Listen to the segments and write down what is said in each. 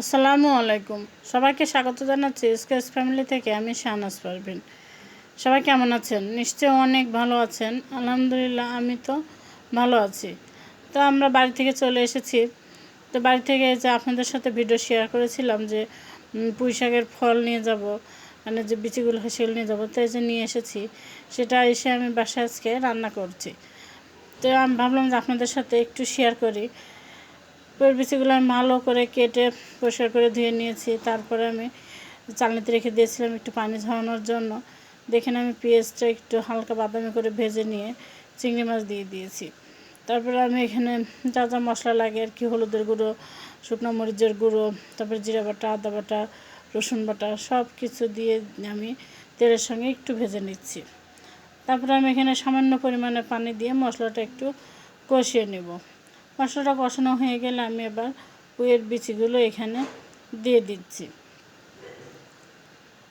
আসসালামু আলাইকুম। সবাইকে স্বাগত জানাচ্ছি এসকেএস ফ্যামিলি থেকে, আমি শাহনাজ পারভিন। সবাই কেমন আছেন? নিশ্চয়ই অনেক ভালো আছেন। আলহামদুলিল্লাহ, আমি তো ভালো আছি। তো আমরা বাড়ি থেকে চলে এসেছি। তো বাড়ি থেকে যে আপনাদের সাথে ভিডিও শেয়ার করেছিলাম যে পুঁই শাকের ফল নিয়ে যাব মানে যে বিচিগুলো সেগুলো নিয়ে যাব, তো এই যে নিয়ে এসেছি, সেটা এসে আমি বাসায় আজকে রান্না করছি। তো আমি ভাবলাম যে আপনাদের সাথে একটু শেয়ার করি। বিচিগুলো আমি ভালো করে কেটে পরিষ্কার করে ধুয়ে নিয়েছি। তারপরে আমি চালনিতে রেখে দিয়েছিলাম একটু পানি ঝরানোর জন্য। দেখেন আমি পেঁয়াজটা একটু হালকা বাদামি করে ভেজে নিয়ে চিংড়ি মাছ দিয়ে দিয়েছি। তারপরে আমি এখানে যা যা মশলা লাগে আর কি, হলুদের গুঁড়ো, শুকনো মরিচের গুঁড়ো, তারপরে জিরা বাটা, আদা বাটা, রসুন বাটা সব কিছু দিয়ে আমি তেলের সঙ্গে একটু ভেজে নিচ্ছি। তারপরে আমি এখানে সামান্য পরিমাণে পানি দিয়ে মশলাটা একটু কষিয়ে নেব। মশলাটা কষানো হয়ে গেলে আমি এবার পুয়ের বিচিগুলো এখানে দিয়ে দিচ্ছি।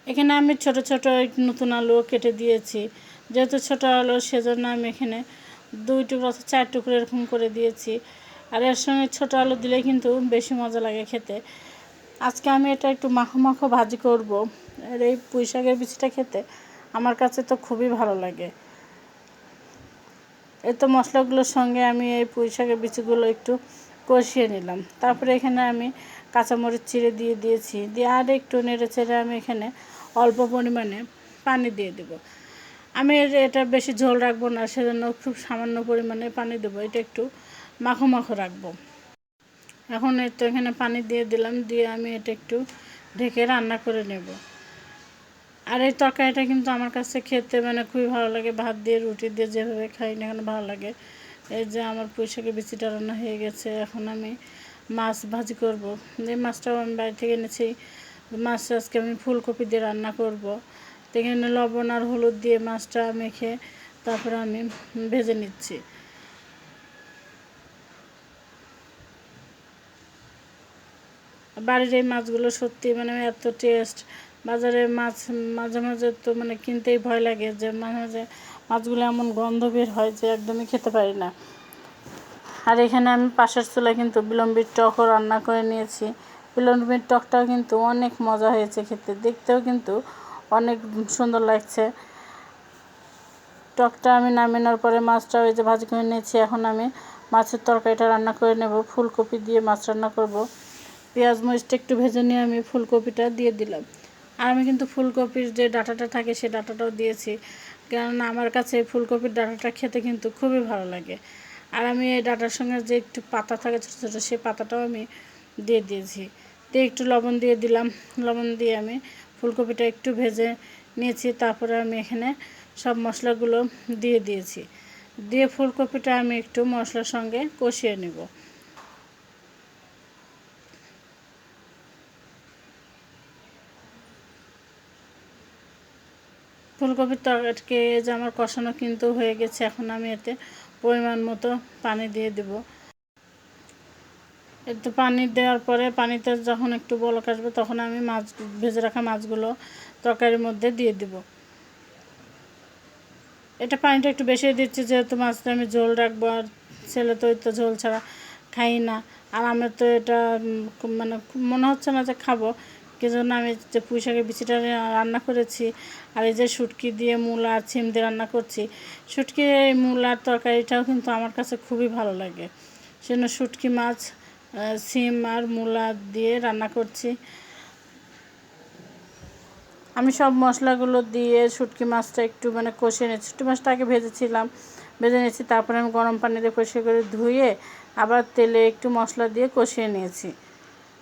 এখানে আমি ছোট ছোট নতুন আলু কেটে দিয়েছি। যেহেতু ছোট আলু, সেজন্য আমি এখানে দুই টুকরো অথবা চার টুকরো এরকম করে দিয়েছি। আর এর সঙ্গে ছোট আলু দিলে কিন্তু বেশি মজা লাগে খেতে। আজকে আমি এটা একটু মাখো মাখো ভাজি করব। আর এই পুঁই শাকের বিচিটা খেতে আমার কাছে তো খুবই ভালো লাগে। এই তো মশলাগুলোর সঙ্গে আমি এই পুঁই শাকের বিচিগুলো একটু কষিয়ে নিলাম। তারপরে এখানে আমি কাঁচামরিচ চিড়ে দিয়ে দিয়েছি। দিয়ে আর একটু নেড়ে চেড়ে আমি এখানে অল্প পরিমাণে পানি দিয়ে দেবো। আমি এটা বেশি ঝোল রাখব না, সেজন্য খুব সামান্য পরিমাণে পানি দেবো। এটা একটু মাখো মাখো রাখব। এখন তো এখানে পানি দিয়ে দিলাম, দিয়ে আমি এটা একটু ঢেকে রান্না করে নেব। আর এই তরকারিটা কিন্তু আমার কাছে খেতে মানে খুবই ভালো লাগে। ভাত দিয়ে, রুটি দিয়ে যেভাবে খাই না কেন ভালো লাগে। এই যে আমার পুঁইশাকের বিচিটা রান্না হয়ে গেছে, এখন আমি মাছ ভাজি করব। যে মাছটাও আমি বাড়ি থেকে এনেছি। মাছ আজকে আমি ফুলকপি দিয়ে রান্না করব। এখানে লবণ আর হলুদ দিয়ে মাছটা মেখে তারপরে আমি ভেজে নিচ্ছি। বাড়ির এই মাছগুলো সত্যি মানে এত টেস্ট বাজারে মাছ, মাঝে মাঝে তো মানে কিনতেই ভয় লাগে যে মাঝে মাঝে মাছগুলো এমন গন্ধ বের হয় যে একদমই খেতে পারি না। আর এখানে আমি পাশের চুলায় কিন্তু বিলম্বির টকও রান্না করে নিয়েছি। বিলম্বির টকটাও কিন্তু অনেক মজা হয়েছে খেতে, দেখতেও কিন্তু অনেক সুন্দর লাগছে। টকটা আমি নামিয়ে নেওয়ার পরে মাছটা ওই যে ভাজি করে নিয়েছি, এখন আমি মাছের তরকারিটা রান্না করে নেব, ফুলকপি দিয়ে মাছ রান্না করব। পেঁয়াজ মরিচটা একটু ভেজে নিয়ে আমি ফুলকপিটা দিয়ে দিলাম। আর আমি কিন্তু ফুলকপির যে ডাটাটা থাকে সেই ডাটাটাও দিয়েছি। কেননা আমার কাছে ফুলকপির ডাটাটা খেতে কিন্তু খুবই ভালো লাগে। আর আমি এই ডাটার সঙ্গে যে একটু পাতা থাকে ছোটো ছোটো সেই পাতাটাও আমি দিয়ে দিয়েছি। দিয়ে একটু লবণ দিয়ে দিলাম। লবণ দিয়ে আমি ফুলকপিটা একটু ভেজে নিয়েছি। তারপরে আমি এখানে সব মশলাগুলো দিয়ে দিয়েছি। দিয়ে ফুলকপিটা আমি একটু মশলার সঙ্গে কষিয়ে নেব। ফুলকপির তরকারিকে যে আমার কষানো কিন্তু হয়ে গেছে, এখন আমি এতে পরিমাণ মতো পানি দিয়ে দেব। একটু পানি দেওয়ার পরে পানিতে যখন একটু বলক আসবে, তখন আমি মাছ, ভেজে রাখা মাছগুলো তরকারির মধ্যে দিয়ে দেব। এটা পানিটা একটু বেশি দিচ্ছি, যেহেতু মাছটা আমি ঝোল রাখব আর ছেলে তো তো ঝোল ছাড়া খাই না। আর আমার তো এটা মানে মনে হচ্ছে না যে খাব। কি জন্য আমি যে পুঁই শাকের বিচিটা রান্না করেছি, আর এই যে শুটকি দিয়ে মূলা আর ছিম দিয়ে রান্না করছি, শুটকি এই মূলার তরকারিটাও কিন্তু আমার কাছে খুবই ভালো লাগে। সেজন্য শুটকি মাছ সিম আর মূলা দিয়ে রান্না করছি। আমি সব মশলাগুলো দিয়ে শুটকি মাছটা একটু মানে কষিয়ে নিয়েছি। শুটকি মাছটা আগে ভেজেছিলাম, ভেজে নিয়েছি, তারপরে আমি গরম পানিতে পরিষ্কার করে ধুয়ে আবার তেলে একটু মশলা দিয়ে কষিয়ে নিয়েছি।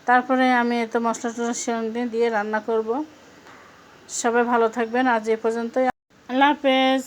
তারপরে আমি এত মশলা টশলা সঙ্গে দিয়ে রান্না করব। সবাই ভালো থাকবেন। আজ এ পর্যন্তই। আল্লাহ হাফেজ।